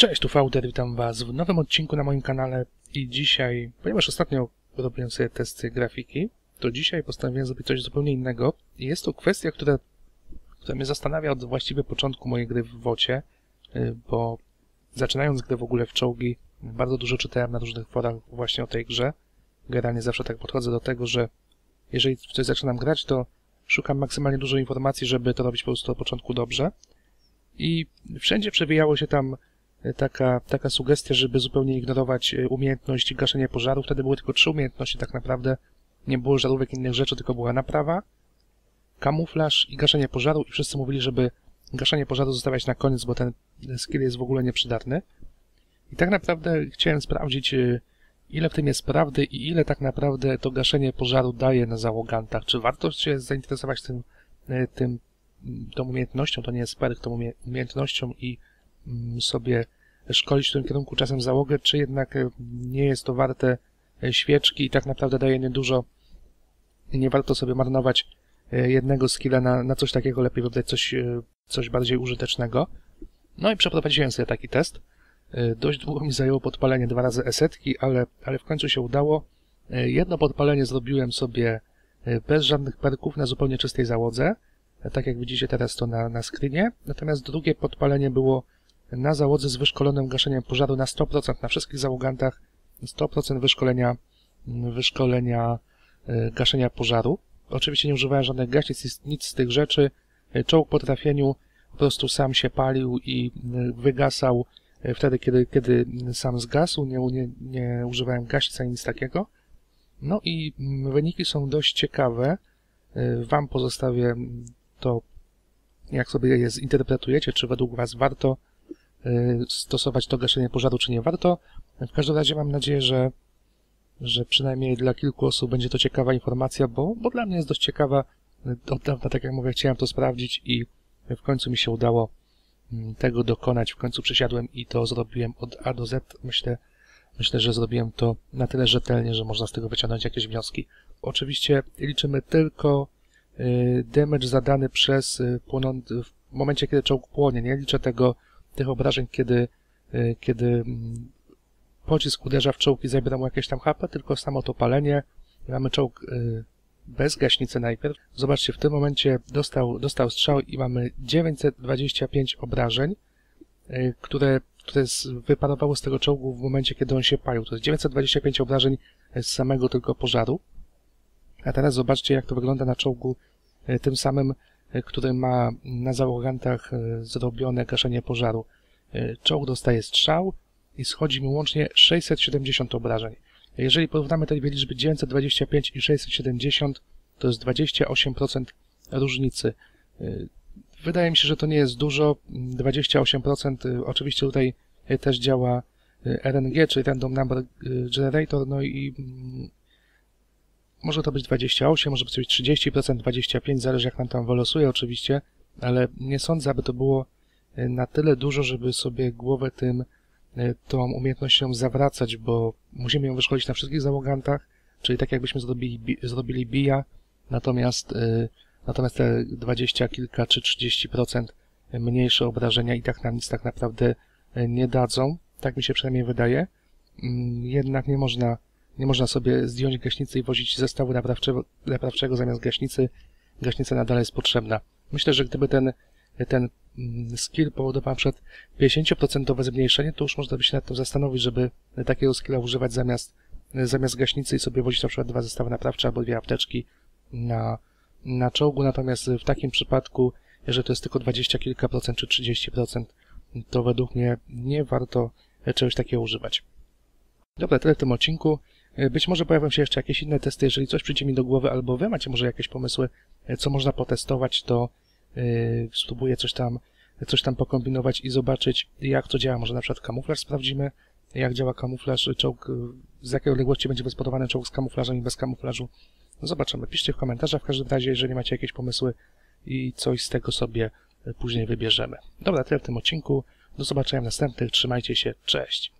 Cześć, tu Fauder, witam Was w nowym odcinku na moim kanale i dzisiaj, ponieważ ostatnio robiłem sobie testy grafiki, to dzisiaj postanowiłem zrobić coś zupełnie innego jest to kwestia, która, która mnie zastanawia od właściwie początku mojej gry w WOCie, y, bo zaczynając grę w ogóle w czołgi, bardzo dużo czytałem na różnych forach właśnie o tej grze. Generalnie zawsze tak podchodzę do tego, że jeżeli w coś zaczynam grać, to szukam maksymalnie dużo informacji, żeby to robić po prostu od początku dobrze. I wszędzie przewijało się tam taka, taka sugestia, żeby zupełnie ignorować e, umiejętność gaszenia pożaru. Wtedy były tylko trzy umiejętności tak naprawdę. Nie było żarówek innych rzeczy, tylko była naprawa, kamuflaż i gaszenie pożaru i wszyscy mówili, żeby gaszenie pożaru zostawiać na koniec, bo ten skill jest w ogóle nieprzydatny. I tak naprawdę chciałem sprawdzić, e, ile w tym jest prawdy i ile tak naprawdę to gaszenie pożaru daje na załogantach. Czy warto się zainteresować tym, e, tym tą umiejętnością, to nie jest perk, tą umiejętnością i sobie szkolić w tym kierunku czasem załogę, czy jednak e, nie jest to warte e, świeczki i tak naprawdę daje niedużo nie warto sobie marnować e, jednego skilla na, na coś takiego, lepiej wybrać coś, coś bardziej użytecznego. No i przeprowadziłem sobie taki test. Dość długo mi zajęło podpalenie dwa razy esetki, ale, ale w końcu się udało. Jedno podpalenie zrobiłem sobie bez żadnych perków na zupełnie czystej załodze, tak jak widzicie teraz to na, na screenie. Natomiast drugie podpalenie było na załodze z wyszkolonym gaszeniem pożaru na 100% na wszystkich załogantach 100% wyszkolenia, wyszkolenia e, gaszenia pożaru. Oczywiście nie używałem żadnych gaśnic, nic z tych rzeczy. E, czołg po trafieniu po prostu sam się palił i e, wygasał wtedy, kiedy, kiedy sam zgasł. Nie, nie, nie używałem gaśnic ani nic takiego. No i wyniki są dość ciekawe. Wam pozostawię to, jak sobie je zinterpretujecie, czy według Was warto stosować to gaszenie pożaru, czy nie warto. W każdym razie mam nadzieję, że, że przynajmniej dla kilku osób będzie to ciekawa informacja, bo, bo dla mnie jest dość ciekawa. Od dawna, tak jak mówię, chciałem to sprawdzić i w końcu mi się udało mm, tego dokonać. W końcu przysiadłem i to zrobiłem od A do Z. Myślę, myślę, że zrobiłem to na tyle rzetelnie, że można z tego wyciągnąć jakieś wnioski. Oczywiście liczymy tylko y, damage zadany przez y, płonący, w momencie, kiedy czołg płonie. Nie liczę tego tych obrażeń, kiedy, y, kiedy mm, pocisk uderza w czołg i zabiera mu jakieś tam HP, tylko samo to palenie. Mamy czołg y, bez gaśnicy najpierw. Zobaczcie, w tym momencie dostał, dostał strzał i mamy 925 obrażeń, y, które, które wyparowało z tego czołgu w momencie, kiedy on się palił. To jest 925 obrażeń z samego tylko pożaru. A teraz zobaczcie, jak to wygląda na czołgu tym samym który ma na załogantach e, zrobione gaszenie pożaru. E, czołg dostaje strzał i schodzi mu łącznie 670 obrażeń. Jeżeli porównamy te dwie liczby 925 i 670, to jest 28% różnicy. E, wydaje mi się, że to nie jest dużo. 28%, oczywiście tutaj też działa RNG, czyli Random Number Generator, no i mm, może to być 28, może być 30%, 25%, zależy jak nam tam wylosuje oczywiście, ale nie sądzę, aby to było e, na tyle dużo, żeby sobie głowę tym, e, tą umiejętnością zawracać, bo musimy ją wyszkolić na wszystkich załogantach, czyli tak jakbyśmy zrobili, zrobili bija, natomiast, e, natomiast te 20 kilka czy 30% mniejsze obrażenia i tak nam nic tak naprawdę nie dadzą, tak mi się przynajmniej wydaje. Mm, jednak nie można nie można sobie zdjąć gaśnicy i wozić zestawu naprawczego, naprawczego zamiast gaśnicy. Gaśnica nadal jest potrzebna. Myślę, że gdyby ten, ten mm, skill powodował przed 50% zmniejszenie, to już można by się nad tym zastanowić, żeby takiego skilla używać zamiast, zamiast gaśnicy i sobie wozić na przykład dwa zestawy naprawcze albo dwie apteczki na, na czołgu. Natomiast w takim przypadku, jeżeli to jest tylko 20 kilka procent czy 30%, to według mnie nie warto czegoś takiego używać. Dobra, tyle w tym odcinku. E, być może pojawią się jeszcze jakieś inne testy, jeżeli coś przyjdzie mi do głowy, albo wy macie może jakieś pomysły, e, co można potestować, to yy, spróbuję coś tam, coś tam pokombinować i zobaczyć, jak to działa. Może na przykład kamuflaż sprawdzimy, jak działa kamuflaż, czołg, z jakiej odległości będzie wyspodowany czołg z kamuflażem i bez kamuflażu. No zobaczymy. Piszcie w komentarzach w każdym razie, jeżeli macie jakieś pomysły i coś z tego sobie później wybierzemy. Dobra, tyle w tym odcinku. Do zobaczenia w następnych. Trzymajcie się. Cześć.